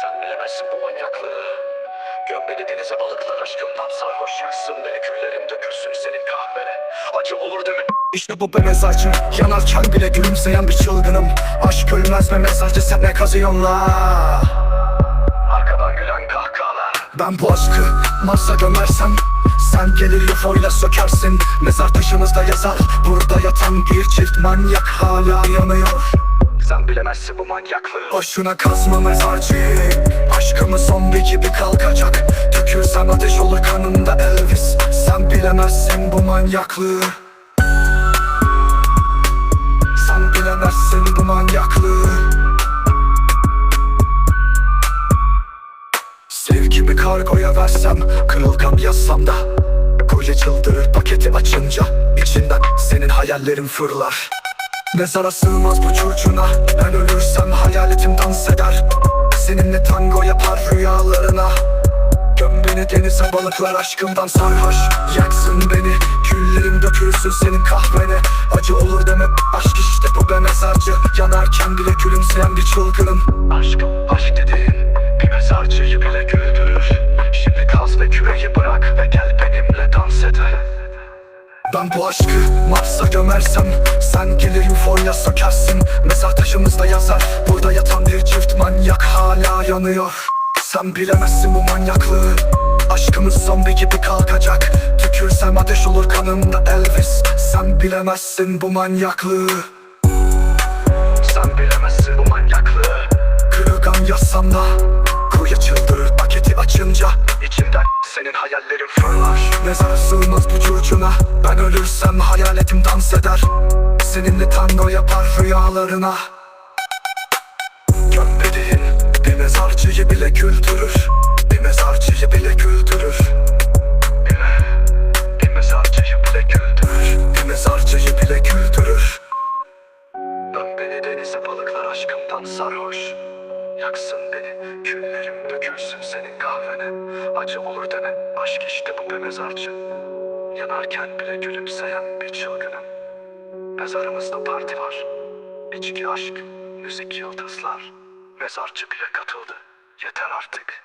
Sen bilemezsin bu manyaklığı. Göm beni denize balıklar aşkımdan sarhoş yaksın beni Küllerim dökülsün senin kahvene. Acı olur değil mi? İşte bu be mezarcı Yanarken bile gülümseyen bir çılgınım. Aşk ölmez be mezarcı sen ne kazıyorsun la? Arkadan gülen kahkahalar. Ben bu aşkı Mars'a gömersem Sen gelir UFO'yla sökersin. Mezar taşımızda yazar Burada yatan bir çift manyak hala yanıyor Sen bilemezsin bu manyaklığı. Boşuna kazma mezarcı Aşkımız zombi gibi kalkacak. Dökülsem ateş olur kanımda Elvis. Sen bilemezsin bu manyaklığı. Sen bilemezsin bu manyaklığı. Sevgimi kargoya versem Kırılgam yazsam da. Kolye çıldırır paketi açınca. İçinden senin hayallerin fırlar Mezara sığmaz bu curcuna Ben ölürsem hayaletim dans eder. Seninle tango yapar rüyalarına. Göm beni denize balıklar aşkımdan sarhoş. Yaksın beni küllerim dökülsün senin kahvene. Acı olur deme aşk işte bu be mezarcı. Yanarken bile gülümseyen bir çılgınım. Aşk, aşk dediğin bir mezarcıyı bile güldürür Ben bu aşkı Mars'a gömersem Sen gelir UFO'yla sökersin. Mezar taşımızda yazar Burada yatan bir çift manyak hala yanıyor. Sen bilemezsin bu manyaklığı. Aşkımız zombi gibi kalkacak. Tükürsem ateş olur kanımda Elvis. Sen bilemezsin bu manyaklığı. Sen bilemezsin bu manyaklığı. Kırılgan yazsam da Kuyu çıldırır paketi açınca İçimden senin hayallerin fırlar. Mezara sığmaz curcuna Ben ölürsem hayaletim dans eder. Seninle tango yapar rüyalarına. Gömmediğin bir mezarcıyı bile güldürür. Bir mezarcıyı bile güldürür. Bir mezarcıyı bile güldürür. Bir mezarcıyı bile güldürür. Dön beni denize balıklar aşkımdan sarhoş. Yaksın beni küllerim dökülsün senin kahvene. Acı olur deme aşk işte bu be mezarcı Yanarken bile gülümseyen bir çılgınım. Mezarımızda parti var. İçki aşk, müzik yıldızlar. Mezarcı bile katıldı. Yeter artık